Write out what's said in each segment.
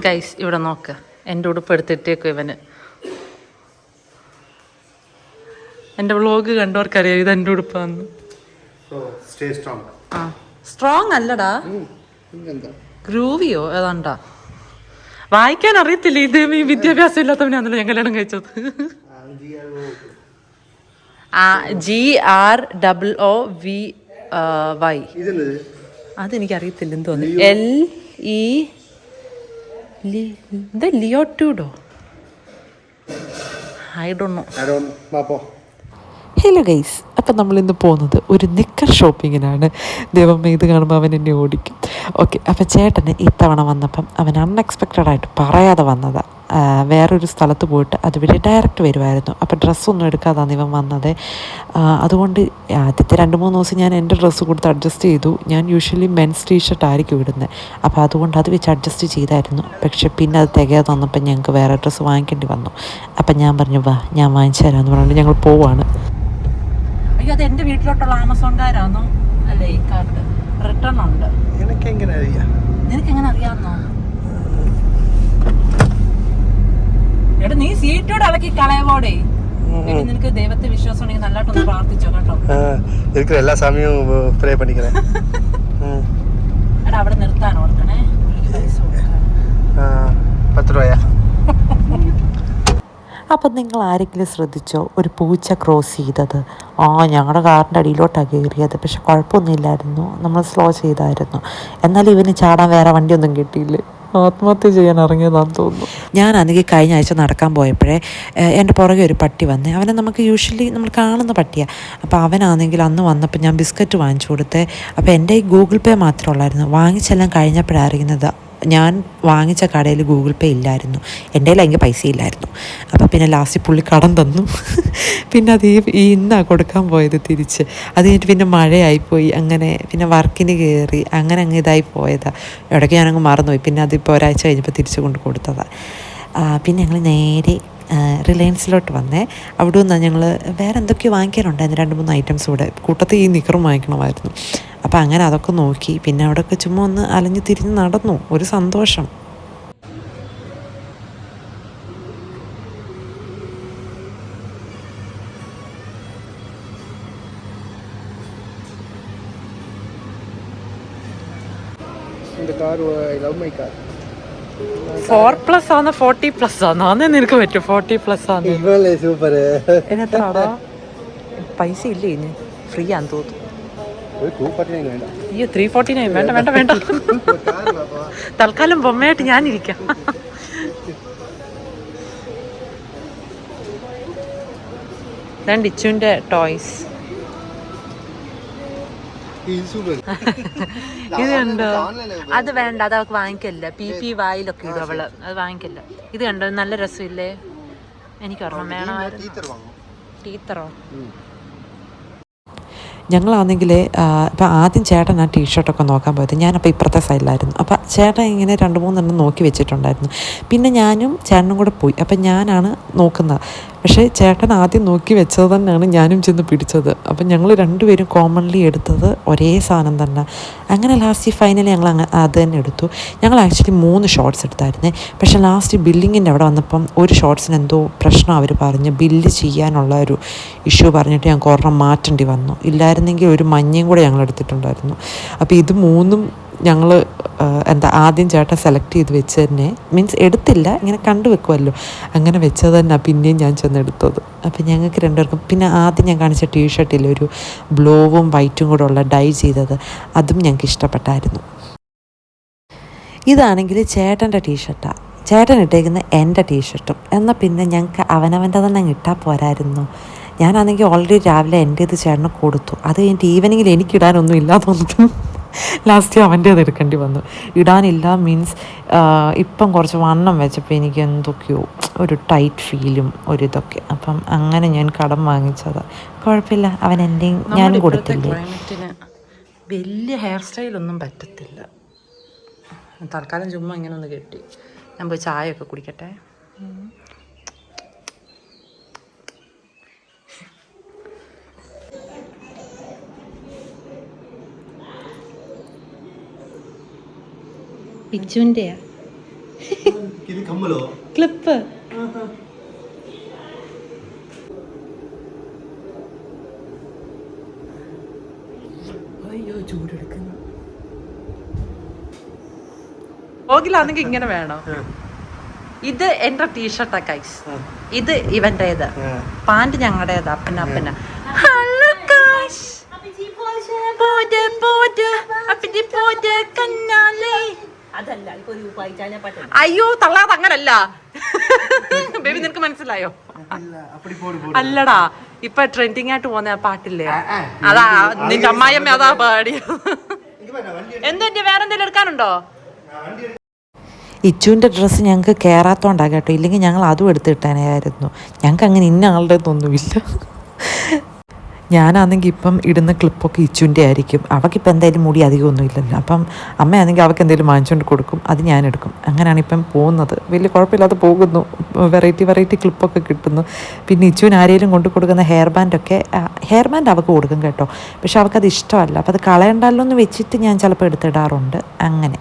Guys ഇവിടെ നോക്ക്. എന്റെ ഉടുപ്പ് എടുത്തിട്ടേക്കും ഇവന്? എന്റെ വ്ളോഗ് കണ്ടവർക്കറിയാം ഇത് എന്റെ ഉടുപ്പാന്ന്. ആ. സ്ട്രോങ് അല്ലടാ. ഗ്രൂവിയോ ഏതാണ്ടാ? വായിക്കാൻ അറിയത്തില്ല? ഇത് ഈ വിദ്യാഭ്യാസം ഇല്ലാത്തവനാണല്ലോ ഞാൻ കല്യാണം കഴിച്ചത്. ആ G R double O V Y ഇതെന്നത് അതെനിക്ക് എൽ എന്തോന്ന് ലിയോട്ടൂഡോ ഐ ഡോണ്ട് നോ അരോൺ പാപ്പോ ഹലോ ഗൈസ് അപ്പം നമ്മൾ ഇന്ന് പോകുന്നത് ഒരു നിക്കർ ഷോപ്പിങ്ങിനാണ്. ദൈവമേ ഇത് കാണുമ്പോൾ അവൻ എന്നെ ഓടിക്കും. ഓക്കെ അപ്പം ചേട്ടന് ഇത്തവണ വന്നപ്പം അവൻ അൺഎക്സ്പെക്റ്റഡ് ആയിട്ട് പറയാതെ വന്നതാണ് വേറൊരു സ്ഥലത്ത് പോയിട്ട് അതുവഴി ഡയറക്റ്റ് വരുമായിരുന്നു അപ്പം ഡ്രസ്സൊന്നും എടുക്കാതാണ് ഇവൻ വന്നത്. അതുകൊണ്ട് ആദ്യത്തെ രണ്ട് മൂന്ന് ദിവസം ഞാൻ എന്റെ ഡ്രസ്സ് കൊടുത്ത് അഡ്ജസ്റ്റ് ചെയ്തു. ഞാൻ യൂഷ്വലി മെൻസ് ടീഷർട്ട് ആയിരിക്കും ഇടുന്നത്. അപ്പോൾ അതുകൊണ്ട് അത് വെച്ച് അഡ്ജസ്റ്റ് ചെയ്തായിരുന്നു. പക്ഷെ പിന്നെ അത് തികയാതെ വന്നപ്പോൾ ഞങ്ങൾക്ക് വേറെ ഡ്രസ്സ് വാങ്ങിക്കേണ്ടി വന്നു. അപ്പം ഞാൻ പറഞ്ഞു വാ ഞാൻ വാങ്ങിച്ചു തരാമെന്ന് പറഞ്ഞിട്ട് ഞങ്ങൾ പോവാണ്. അയ്യോ അത് എന്റെ വീട്ടിലോട്ടുള്ള ആമസോൺകാരാണോ അല്ലേ ഈ കാർഡ് റിട്ടേൺ ഉണ്ട്. എനിക്ക് എങ്ങനെ അറിയാം? നിനക്ക് എങ്ങനെ അറിയാമെന്നോ എടാ നീ സീറ്റോട് ഇളക്കി കളയവോടെ? നിനക്ക് ദൈവത്തെ വിശ്വാസം ഉണ്ടെങ്കിൽ നല്ലതായിട്ടൊന്ന് പ്രാർത്ഥിച്ചോ കേട്ടോ. എനിക്ക് എല്ലാ സമയവും പ്രേ പണിക്കണേ. അവിടെ നിർത്താൻ ഓർക്കണേ. പത്ത് രൂപയാ. അപ്പം നിങ്ങൾ ആരെങ്കിലും ശ്രദ്ധിച്ചോ? ഒരു പൂച്ച ക്രോസ് ചെയ്തത്. ആ ഞങ്ങളുടെ കാറിന്റെ അടിയിലോട്ടാണ് കയറിയത് പക്ഷെ കുഴപ്പമൊന്നുമില്ലായിരുന്നു. നമ്മൾ സ്ലോ ചെയ്തായിരുന്നു. എന്നാൽ ഇവന് ചാടാൻ വേറെ വണ്ടിയൊന്നും കിട്ടിയില്ല. ആത്മഹത്യ ചെയ്യാൻ ഇറങ്ങിയതാണെന്ന് തോന്നുന്നു. ഞാൻ ഞാനാണെങ്കിൽ കഴിഞ്ഞ ആഴ്ച നടക്കാൻ പോയപ്പോഴേ എന്റെ പുറകെ ഒരു പട്ടി വന്നേ അവനെ നമുക്ക് യൂഷ്വലി നമ്മൾ കാണുന്ന പട്ടിയാണ് അപ്പോൾ അവനാണെങ്കിൽ അന്ന് വന്നപ്പോൾ ഞാൻ ബിസ്ക്കറ്റ് വാങ്ങിച്ചു കൊടുത്തേ. അപ്പോൾ എന്റെ ഈ ഗൂഗിൾ പേ മാത്രമേ ഉള്ളായിരുന്നു. വാങ്ങിച്ചെല്ലാം കഴിഞ്ഞപ്പോഴാണ് അറിയുന്നത് ഞാൻ വാങ്ങിച്ച കടയിൽ ഗൂഗിൾ പേ ഇല്ലായിരുന്നു. എന്റെ കയ്യിൽ അതിന്റെ പൈസ ഇല്ലായിരുന്നു. അപ്പോൾ പിന്നെ ലാസ്റ്റ് പുള്ളി കടം തന്നു. പിന്നെ അത് ഈ ഇന്നാണ് കൊടുക്കാൻ പോയത് തിരിച്ച്. അത് കഴിഞ്ഞിട്ട് പിന്നെ മഴയായിപ്പോയി. അങ്ങനെ പിന്നെ വർക്കിന് കയറി അങ്ങനെ അങ്ങ് ഇതായി പോയതാണ് ഇടയ്ക്ക് ഞാനങ്ങ് മറന്നുപോയി. പിന്നെ അതിപ്പോൾ ഒരാഴ്ച കഴിഞ്ഞപ്പോൾ തിരിച്ച് കൊണ്ട് കൊടുത്തതാണ് പിന്നെ ഞങ്ങൾ നേരെ റിലയൻസിലോട്ട് വന്നേ. അവിടെ നിന്നാണ് ഞങ്ങൾ വേറെ എന്തൊക്കെയോ വാങ്ങിക്കാനുണ്ടായിരുന്നു. രണ്ട് മൂന്ന് ഐറ്റംസ് കൂടെ. കൂട്ടത്തിൽ ഈ നിക്കറും വാങ്ങിക്കണമായിരുന്നു. അപ്പം അങ്ങനെ അതൊക്കെ നോക്കി. പിന്നെ അവിടെയൊക്കെ ചുമ്മാ ഒന്ന് അലഞ്ഞു തിരിഞ്ഞ് നടന്നു. ഒരു സന്തോഷം. ആണോ നിനക്ക് പറ്റും സൂപ്പർ പൈസ ഇല്ലേ ഫ്രീ ആണെന്ന് തോന്നുന്നു. അയ്യോ ത്രീ ഫോർട്ടി നയൻ വേണ്ട വേണ്ട വേണ്ട. തൽക്കാലം ബൊമ്മയായിട്ട് ഞാനിരിക്കാം. ഡിച്ചുവിന്റെ ടോയ്സ്. ഇത് കണ്ടോ? അത് വേണ്ട അത് അവൾക്ക് വാങ്ങിക്കല്ല. പി പി വായിലൊക്കെ ഇടും അവൾ. അത് വാങ്ങിക്കല്ല. ഇത് കണ്ടോ? നല്ല രസമില്ലേ? എനിക്ക് ഓർമ്മ ടീച്ചർ ടീച്ചറോ? ഞങ്ങളാണെങ്കിൽ ഇപ്പം ആദ്യം ചേട്ടൻ ആ ടീഷർട്ടൊക്കെ നോക്കാൻ പോയത് ഞാനപ്പോൾ ഇപ്പുറത്തെ സൈഡിലായിരുന്നു. അപ്പോൾ ചേട്ടൻ ഇങ്ങനെ രണ്ട് മൂന്നെണ്ണം നോക്കി വെച്ചിട്ടുണ്ടായിരുന്നു. പിന്നെ ഞാനും ചേട്ടനും കൂടെ പോയി. അപ്പം ഞാനാണ് നോക്കുന്നത് പക്ഷേ ചേട്ടൻ ആദ്യം നോക്കി വെച്ചത് തന്നെയാണ് ഞാനും ചെന്ന് പിടിച്ചത്. അപ്പം ഞങ്ങൾ രണ്ടുപേരും കോമൺലി എടുത്തത് ഒരേ സാധനം തന്നെ. അങ്ങനെ ലാസ്റ്റ് ഫൈനലി ഞങ്ങൾ അത് തന്നെ എടുത്തു. ഞങ്ങൾ ആക്ച്വലി മൂന്ന് ഷോർട്സ് എടുത്തായിരുന്നു. പക്ഷേ ലാസ്റ്റ് ബില്ലിങ്ങിന്റെ അവിടെ വന്നപ്പം ഒരു ഷോർട്സിന് എന്തോ പ്രശ്നം അവർ പറഞ്ഞ്. ബില്ല് ചെയ്യാനുള്ള ഒരു ഇഷ്യൂ പറഞ്ഞിട്ട് ഞങ്ങൾക്ക് ഒരെണ്ണം മാറ്റേണ്ടി വന്നു. ഇല്ലായിരുന്നെങ്കിൽ ഒരു മഞ്ഞയും കൂടെ ഞങ്ങൾ എടുത്തിട്ടുണ്ടായിരുന്നു. അപ്പോൾ ഇത് മൂന്നും ഞങ്ങൾ എന്താ ആദ്യം ചേട്ടൻ സെലക്ട് ചെയ്ത് വെച്ച് തന്നെ മീൻസ് എടുത്തില്ല ഇങ്ങനെ കണ്ടു വെക്കുമല്ലോ അങ്ങനെ വെച്ചത് തന്നെ പിന്നെയും ഞാൻ ചെന്ന് എടുത്തത് അപ്പം ഞങ്ങൾക്ക് രണ്ടുപേർക്കും പിന്നെ ആദ്യം ഞാൻ കാണിച്ച ടീഷർട്ടിൽ ഒരു ബ്ലൂവും വൈറ്റും കൂടെ ഉള്ള ഡൈ ചെയ്തത് അതും ഞങ്ങൾക്ക് ഇഷ്ടപ്പെട്ടായിരുന്നു. ഇതാണെങ്കിൽ ചേട്ടന്റെ ടീഷർട്ടാണ് ചേട്ടൻ ഇട്ടേക്കുന്ന എന്റെ ടീഷർട്ടും എന്നാൽ പിന്നെ ഞങ്ങൾക്ക് അവനവന്റെ തന്നെ കിട്ടാൻ പോരായിരുന്നു. ഞാനാണെങ്കിൽ ഓൾറെഡി രാവിലെ എന്റെ ഇത് ചേട്ടന് കൊടുത്തു. അത് കഴിഞ്ഞിട്ട് ഈവനിങ്ങിൽ എനിക്കിടാനൊന്നും ഇല്ലാതെ തോന്നിട്ട് ലാസ്റ്റ് അവന്റെ അത് എടുക്കേണ്ടി വന്നു. ഇടാനില്ല മീൻസ് ഇപ്പം കുറച്ച് വണ്ണം വെച്ചപ്പോൾ എനിക്ക് എന്തൊക്കെയോ ഒരു ടൈറ്റ് ഫീലും ഒരു ഇതൊക്കെ. അപ്പം അങ്ങനെ ഞാൻ കടം വാങ്ങിച്ചത്. കുഴപ്പമില്ല. അവൻ എന്റെയും ഞാൻ കൊടുത്തില്ലേ? വലിയ ഹെയർ സ്റ്റൈലൊന്നും പറ്റത്തില്ല. തൽക്കാലം ചുമ്മാ ഇങ്ങനെ ഒന്ന് കെട്ടി. ഞാൻ പോയി ചായയൊക്കെ ഒക്കെ കുടിക്കട്ടെ കമ്മലോ ക്ലിപ്പ്. അയ്യോ ചൂടെടുക്കുന്നു. ഓകിലാണെങ്കിൽ ഇങ്ങനെ വേണം? ഇത് എന്റെ ടീഷർട്ടാ കൈസ് ഇത് ഇവന്റേത് പാന്റ് ഞങ്ങളുടേത് അപ്പന അപ്പന. ഹലോ ഗൈസ് അപ്പിന്റെ പോട് അപ്പന്റെ പോട് കന്നാലേ. അതല്ല ഇപ്പൊ ഒരു വായിച്ചാൽ പറ്റും അയ്യോ തള്ളാത് അങ്ങനല്ല. ബേബി നിനക്ക് മനസ്സിലായോ? അല്ലടാ ഇപ്പൊ ട്രെൻഡിങ് ആയിട്ട് പോകുന്ന ആ പാട്ടില്ലേ? അതാ നിന്റെ അമ്മായിയമ്മ അതാ പാടി എന്തെന്റെ വേറെന്തെങ്കിലും എടുക്കാനുണ്ടോ? ഇച്ചുവിന്റെ ഡ്രസ്സ് ഞങ്ങൾക്ക് കയറാത്തോണ്ടാ കേട്ടോ. ഇല്ലെങ്കിൽ ഞങ്ങൾ അതും എടുത്തിട്ടാനായിരുന്നു ഞങ്ങൾക്ക് അങ്ങനെ ഇന്ന ആളുടെ ഒന്നുമില്ല. ഞാനാണെങ്കിൽ ഇപ്പം ഇടുന്ന ക്ലിപ്പൊക്കെ ഇച്ചുന്റെ ആയിരിക്കും. അവൾക്കിപ്പോൾ എന്തായാലും മുടി അധികമൊന്നും ഇല്ലല്ലോ. അപ്പം അമ്മയാണെങ്കിൽ അവൾക്ക് എന്തെങ്കിലും വാങ്ങിച്ചുകൊണ്ട് കൊടുക്കും. അത് ഞാൻ എടുക്കും അങ്ങനെയാണ് ഇപ്പം പോകുന്നത്. വലിയ കുഴപ്പമില്ലാതെ പോകുന്നു. വെറൈറ്റി വെറൈറ്റി ക്ലിപ്പൊക്കെ കിട്ടുന്നു. പിന്നെ ഇച്ചുവിന് ആരെങ്കിലും കൊണ്ട് കൊടുക്കുന്ന ഹെയർ ബാൻഡൊക്കെ ഹെയർ ബാൻഡ് അവൾക്ക് കൊടുക്കും കേട്ടോ. പക്ഷെ അവൾക്കത് ഇഷ്ടമല്ല. അപ്പോൾ അത് കളയണ്ടല്ലോ എന്ന് വെച്ചിട്ട് ഞാൻ ചിലപ്പോൾ എടുത്തിടാറുണ്ട്. അങ്ങനെ.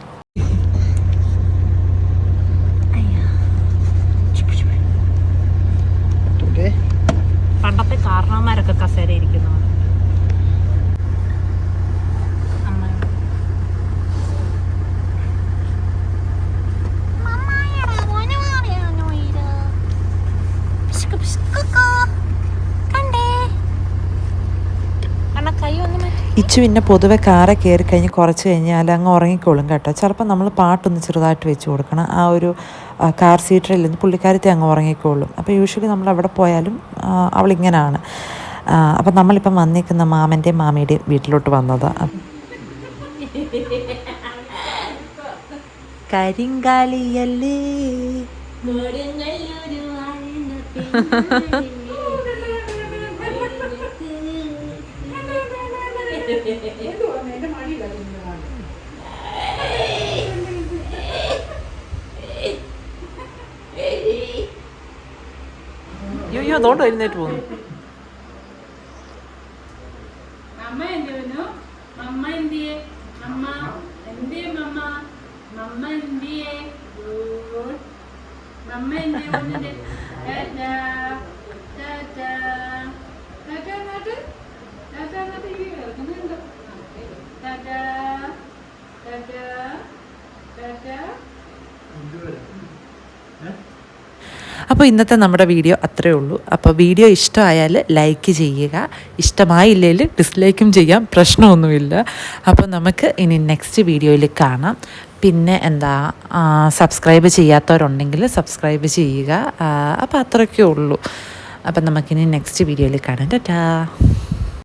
പണ്ടത്തെ കാരണവന്മാരൊക്കെ കസേര ഇരിക്കുന്നു. ഇച്ചു പിന്നെ പൊതുവെ കാറെ കയറി കഴിഞ്ഞ് കുറച്ച് കഴിഞ്ഞാൽ അങ്ങ് ഉറങ്ങിക്കോളും കേട്ടോ. ചിലപ്പോൾ നമ്മൾ പാട്ടൊന്ന് ചെറുതായിട്ട് വെച്ച് കൊടുക്കണം. ആ ഒരു കാർ സീറ്ററിൽ നിന്ന് പുള്ളിക്കാരത്തെ അങ്ങ് ഉറങ്ങിക്കോളും. അപ്പോൾ യൂഷ്വലി നമ്മൾ അവിടെ പോയാലും അവളിങ്ങനാണ് അപ്പം നമ്മളിപ്പം വന്നിരിക്കുന്ന മാമന്റെയും മാമിയുടെയും വീട്ടിലോട്ട് വന്നതാണ് കരിങ്കാലിയല്ലേ? അതുകൊണ്ട് എഴുന്നേറ്റ് പോകുന്നു. അമ്മ അപ്പോൾ ഇന്നത്തെ നമ്മുടെ വീഡിയോ അത്രയേ ഉള്ളൂ. അപ്പോൾ വീഡിയോ ഇഷ്ടമായാൽ ലൈക്ക് ചെയ്യുക. ഇഷ്ടമായില്ലെങ്കിൽ ഡിസ്ലൈക്കും ചെയ്യാം. പ്രശ്നമൊന്നുമില്ല. അപ്പോൾ നമുക്ക് ഇനി നെക്സ്റ്റ് വീഡിയോയിൽ കാണാം. പിന്നെ എന്താ സബ്സ്ക്രൈബ് ചെയ്യാത്തവരുണ്ടെങ്കിൽ സബ്സ്ക്രൈബ് ചെയ്യുക. അപ്പോൾ അത്രയൊക്കെ ഉള്ളൂ. അപ്പം നമുക്കിനി നെക്സ്റ്റ് വീഡിയോയിൽ കാണാം. ടാറ്റാ.